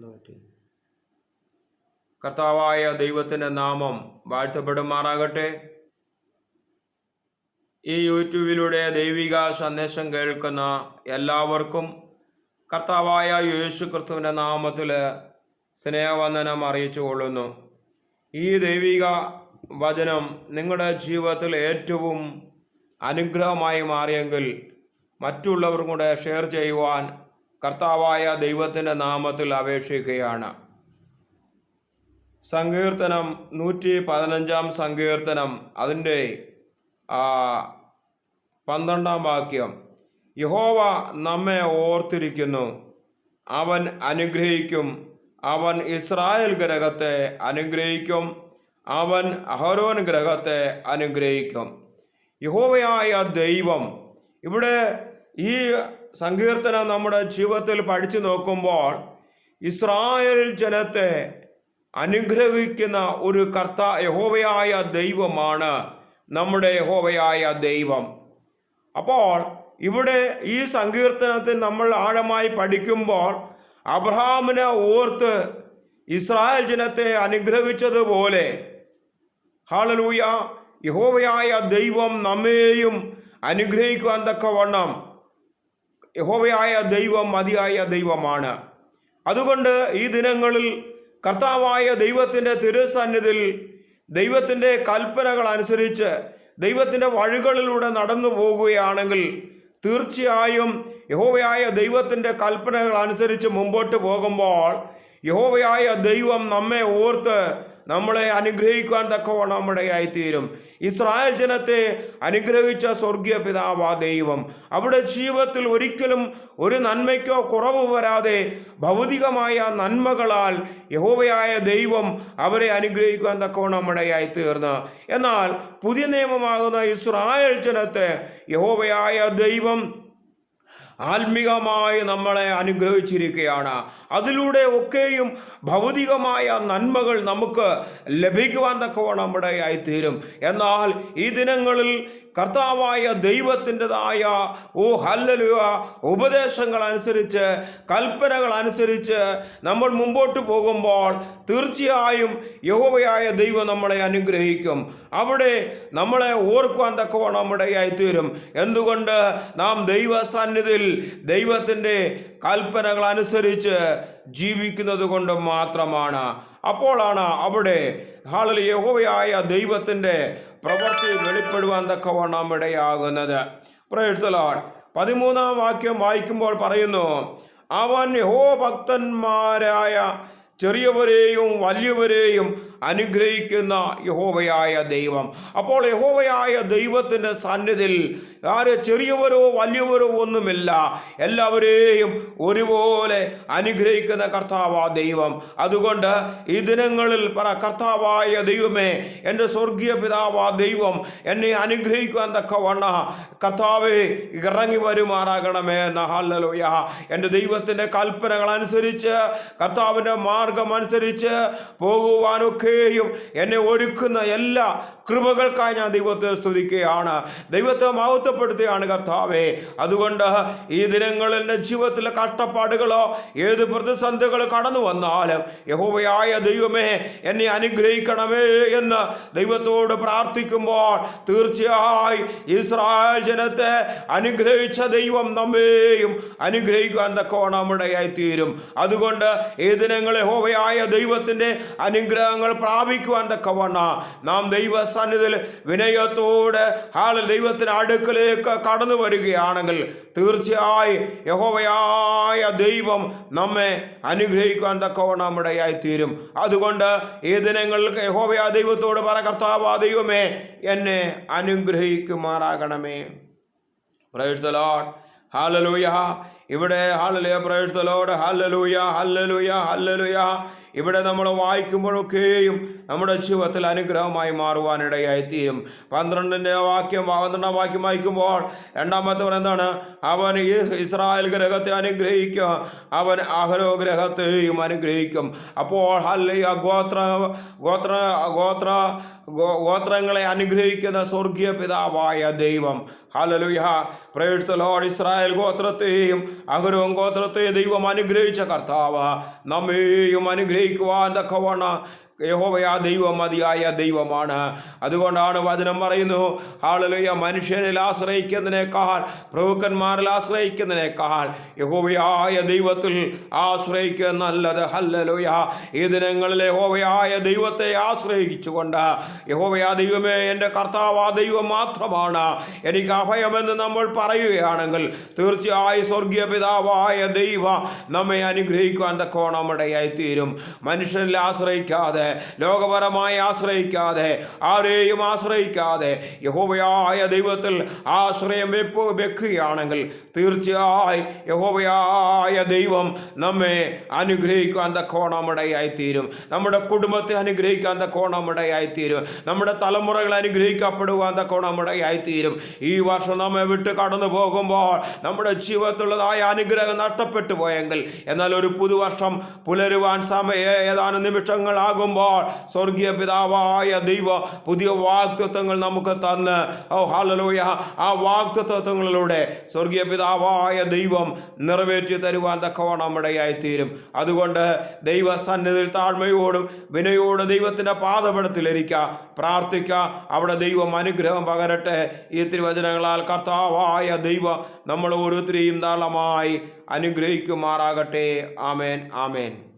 എന്താ പറ്റി കർത്താവായ ദൈവത്തിന്റെ നാമം വാഴ്ത്തപ്പെടുമാറാകട്ടെ. ഈ യൂട്യൂബിലൂടെ ദൈവിക സന്ദേശം കേൾക്കുന്ന എല്ലാവർക്കും കർത്താവായ യേശു ക്രിസ്തുവിന്റെ നാമത്തിൽ സ്നേഹവന്ദനം അറിയിച്ചു കൊള്ളുന്നു. ഈ ദൈവിക വചനം നിങ്ങളുടെ ജീവിതത്തിൽ ഏറ്റവും അനുഗ്രഹമായി മാറിയെങ്കിൽ മറ്റുള്ളവർക്കും കൂടെ ഷെയർ ചെയ്യുവാൻ കർത്താവായ ദൈവത്തിന്റെ നാമത്തിൽ അപേക്ഷിക്കുകയാണ്. സങ്കീർത്തനം നൂറ്റി പതിനഞ്ചാം സങ്കീർത്തനം അതിന്റെ പന്ത്രണ്ടാം വാക്യം. യഹോവ നമ്മെ ഓർത്തിരിക്കുന്നു. അവൻ അനുഗ്രഹിക്കും. അവൻ ഇസ്രായേൽ ഗ്രഹത്തെ അനുഗ്രഹിക്കും. അവൻ അഹരോൻ ഗ്രഹത്തെ അനുഗ്രഹിക്കും. യഹോവയായ ദൈവം ഇവിടെ ഈ സങ്കീർത്തനം നമ്മുടെ ജീവിതത്തിൽ പഠിച്ചു നോക്കുമ്പോൾ ഇസ്രായേൽ ജനത്തെ അനുഗ്രഹിക്കുന്ന ഒരു കർത്ത യഹോവയായ ദൈവമാണ് നമ്മുടെ യഹോവയായ ദൈവം. അപ്പോൾ ഇവിടെ ഈ സങ്കീർത്തനത്തിൽ നമ്മൾ ആഴമായി പഠിക്കുമ്പോൾ അബ്രഹാമിനെ ഓർത്ത് ഇസ്രായേൽ ജനത്തെ അനുഗ്രഹിച്ചതുപോലെ ഹാളലൂയ യഹോവയായ ദൈവം നമ്മെയും അനുഗ്രഹിക്കുവാൻ തക്കവണ്ണം യഹോവയായ ദൈവം മതിയായ ദൈവമാണ്. അതുകൊണ്ട് ഈ ദിനങ്ങളിൽ കർത്താവായ ദൈവത്തിന്റെ തിരുസന്നിധിൽ ദൈവത്തിന്റെ കൽപ്പനകൾ അനുസരിച്ച് ദൈവത്തിന്റെ വഴികളിലൂടെ നടന്നു പോകുകയാണെങ്കിൽ തീർച്ചയായും യഹോവയായ ദൈവത്തിന്റെ കൽപ്പനകൾ അനുസരിച്ച് മുമ്പോട്ട് പോകുമ്പോൾ യഹോവയായ ദൈവം നമ്മെ ഓർത്ത് നമ്മളെ അനുഗ്രഹിക്കുവാൻ തക്കവണ്ണം നമ്മുടെ ആയിത്തീരും. ഇസ്രായേൽ ജനത്തെ അനുഗ്രഹിച്ച സ്വർഗീയ പിതാവാ ദൈവം. അവിടെ ജീവിതത്തിൽ ഒരിക്കലും ഒരു നന്മയ്ക്കോ കുറവ് വരാതെ ഭൗതികമായ നന്മകളാൽ യഹോവയായ ദൈവം അവരെ അനുഗ്രഹിക്കുവാൻ തക്കവണ്ണം നമ്മുടെ ആയിത്തീർന്ന്. എന്നാൽ പുതിയ നിയമമാകുന്ന ഇസ്രായേൽ ജനത്തെ യഹോവയായ ദൈവം ആത്മികമായി നമ്മളെ അനുഗ്രഹിച്ചിരിക്കുകയാണ്. അതിലൂടെ ഒക്കെയും ഭൗതികമായ നന്മകൾ നമുക്ക് ലഭിക്കുവാൻ തക്കവണ്ണം ആയിത്തീരും. എന്നാൽ ഈ ദിനങ്ങളിൽ കർത്താവായ ദൈവത്തിന്റെതായ ഓ ഹല്ലലുവ ഉപദേശങ്ങൾ അനുസരിച്ച് കൽപ്പനകൾ അനുസരിച്ച് നമ്മൾ മുമ്പോട്ട് പോകുമ്പോൾ തീർച്ചയായും യഹോവയായ ദൈവം നമ്മളെ അനുഗ്രഹിക്കും. അവിടെ നമ്മളെ ഓർക്കുവാൻ തക്കവണ്ണം ആയിത്തീരും. എന്തുകൊണ്ട്? നാം ദൈവസന്നിധിയിൽ ദൈവത്തിന്റെ കൽപ്പനകൾ അനുസരിച്ച് ജീവിക്കുന്നത് കൊണ്ട് മാത്രമാണ്. അപ്പോഴാണ് അവിടെ ഹാളിൽ യഹോവയായ ദൈവത്തിന്റെ പ്രവൃത്തി വെളിപ്പെടുവാൻ തക്കവണ്ണം ഇടയാകുന്നത്. പ്രേഴ്ത്തലോൺ പതിമൂന്നാം വാക്യം വായിക്കുമ്പോൾ പറയുന്നു അവൻ യഹോ ഭക്തന്മാരായ ചെറിയവരെയും വലിയവരെയും അനുഗ്രഹിക്കുന്ന യഹോവയായ ദൈവം. അപ്പോൾ യഹോവയായ ദൈവത്തിന്റെ സന്നിധിയിൽ ആര് ചെറിയവരോ വലിയവരോ ഒന്നുമില്ല. എല്ലാവരെയും ഒരുപോലെ അനുഗ്രഹിക്കുന്ന കർത്താവ ദൈവം. അതുകൊണ്ട് ഈ ദിനങ്ങളിൽ പറ കർത്താവായ ദൈവമേ എന്റെ സ്വർഗീയ പിതാവാ ദൈവം എന്നെ അനുഗ്രഹിക്കുവാൻ തക്കവണ്ണ. കർത്താവെ ഇറങ്ങി വരുമാറാകണമേ. നഹല്ലലോയ എന്റെ ദൈവത്തിന്റെ കൽപ്പനകൾ അനുസരിച്ച് കർത്താവിന്റെ മാർഗം അനുസരിച്ച് പോകുവാനൊക്കെയും എന്നെ ഒരുക്കുന്ന എല്ലാ കൃപകൾക്കായി ഞാൻ ദൈവത്തെ സ്തുതിക്കുകയാണ്. ദൈവത്തെ മഹത്വപ്പെടുത്തുകയാണ് കർത്താവേ. അതുകൊണ്ട് ഈ ദിനങ്ങളിൽ എന്റെ ജീവിതത്തിലെ കഷ്ടപ്പാടുകളോ ഏത് പ്രതിസന്ധികൾ കടന്നു വന്നാലും യഹോവയായ ദൈവമേ എന്നെ അനുഗ്രഹിക്കണമേ എന്ന് ദൈവത്തോട് പ്രാർത്ഥിക്കുമ്പോൾ തീർച്ചയായും ഇസ്രായേൽ ജനത്തെ അനുഗ്രഹിച്ച ദൈവം നമ്മെയും അനുഗ്രഹിക്കാൻ തക്കവണ്ണം ഇടയായി തീരും അതുകൊണ്ട് ഈ ദിനങ്ങൾ യഹോവയായ ദൈവത്തിന്റെ അനുഗ്രഹങ്ങൾ പ്രാപിക്കുവാൻ തക്കവണ്ണ. നാം ദൈവ ദൈവസന്നിധിയിൽ വിനയത്തോടെ ഹാളിൽ ദൈവത്തിന് അടുക്കലേക്ക് കടന്നു വരികയാണെങ്കിൽ തീർച്ചയായും യഹോവയായ ദൈവം നമ്മെ അനുഗ്രഹിക്കുവാൻ തക്കവണ്ണം നമ്മുടെയായി തീരും അതുകൊണ്ട് ഈ ദിനങ്ങൾക്ക് യഹോവയാ ദൈവത്തോട് പറ കർത്താവാ ദൈവമേ എന്നെ അനുഗ്രഹിക്കുമാറാകണമേ. ഹാലലൂയ ഇവിടെ hallelujah Lord hallelujah hallelujah hallelujah. ഇവിടെ നമ്മൾ വായിക്കുമ്പോഴൊക്കെയും നമ്മുടെ ജീവിതത്തിൽ അനുഗ്രഹമായി മാറുവാനിടയായി തീരും. പന്ത്രണ്ടിന്റെ വാക്യം പന്ത്രണ്ടാം വാക്യം വായിക്കുമ്പോൾ രണ്ടാമത്തെ എന്താണ്? അവൻ ഇസ്രായേൽ ഗ്രഹത്തെ അനുഗ്രഹിക്കുക അവൻ അഹരോ ഗ്രഹത്തെയും അനുഗ്രഹിക്കും. അപ്പോൾ ഹല്ലയ ഗോത്ര ഗോത്ര ഗോത്ര ഗോത്രങ്ങളെ അനുഗ്രഹിക്കുന്ന സ്വർഗീയ പിതാവായ ദൈവം. ഹലലുഹ ലോഡ് ഇസ്രായേൽ ഗോത്രത്തെയും അഗരവും ഗോത്രത്തെയും ദൈവം അനുഗ്രഹിച്ച കർത്താവ് നമ്മെയും അനുഗ്രഹിക്കുവാൻ തക്കവണ്ണ യഹോവയാ ദൈവം മതിയായ ദൈവമാണ്. അതുകൊണ്ടാണ് വചനം പറയുന്നു ഹാളലുയ മനുഷ്യനിൽ ആശ്രയിക്കുന്നതിനേക്കാൾ പ്രഭുക്കന്മാരിൽ ആശ്രയിക്കുന്നതിനേക്കാൾ യഹോവയായ ദൈവത്തിൽ ആശ്രയിക്കുക നല്ലത്. ഹല്ലലോയ. ഈ ദിനങ്ങളിൽ യഹോവയായ ദൈവത്തെ ആശ്രയിച്ചുകൊണ്ട് യഹോവയാ ദൈവമേ എന്റെ കർത്താവ് ആ ദൈവം മാത്രമാണ്. എനിക്ക് അഭയമെന്ന് നമ്മൾ പറയുകയാണെങ്കിൽ തീർച്ചയായും സ്വർഗീയ പിതാവായ ദൈവ നമ്മെ അനുഗ്രഹിക്കുവാൻ തക്കോണം ഇടയായി തീരും മനുഷ്യനിൽ ആശ്രയിക്കാതെ ലോകപരമായി ആശ്രയിക്കാതെ ആരെയും ആശ്രയിക്കാതെ യഹോവയായ ദൈവത്തിൽ ആശ്രയം വെപ്പ് വെക്കുകയാണെങ്കിൽ തീർച്ചയായും യഹോവയായ ദൈവം നമ്മെ അനുഗ്രഹിക്കാൻ തക്കോണമിടയായിത്തീരും തീരും നമ്മുടെ കുടുംബത്തെ അനുഗ്രഹിക്കാൻ തക്കോണമിടയായിത്തീരും തീരും നമ്മുടെ തലമുറകൾ അനുഗ്രഹിക്കപ്പെടുവാൻ തക്കോണമിടയായിത്തീരും തീരും ഈ വർഷം നമ്മെ വിട്ട് കടന്നു പോകുമ്പോൾ നമ്മുടെ ജീവിതത്തിലുള്ളതായ അനുഗ്രഹം നഷ്ടപ്പെട്ടു പോയെങ്കിൽ എന്നാൽ ഒരു പുതുവർഷം പുലരുവാൻ സമയ ഏതാനും നിമിഷങ്ങളാകുമ്പോൾ സ്വർഗീയ പിതാവായ ദൈവ പുതിയ വാക്തത്വങ്ങൾ നമുക്ക് തന്ന്. ഓ ഹാലലോയ ആ വാക്തത്വങ്ങളിലൂടെ സ്വർഗീയ പിതാവായ ദൈവം നിറവേറ്റി തരുവാൻ തക്കവണ്ണം ഇടയായി അതുകൊണ്ട് അതുകൊണ്ട് ദൈവസന്നിധിയിൽ താഴ്മയോടും വിനയോടും ദൈവത്തിന്റെ പാതപടത്തിലിരിക്കുക പ്രാർത്ഥിക്കുക അവിടെ ദൈവം അനുഗ്രഹം പകരട്ടെ. ഈ തിരുവചനങ്ങളാൽ കർത്താവായ ദൈവം നമ്മൾ ഓരോരുത്തരെയും ധാരാളമായി അനുഗ്രഹിക്കുമാറാകട്ടെ. ആമേൻ ആമേൻ.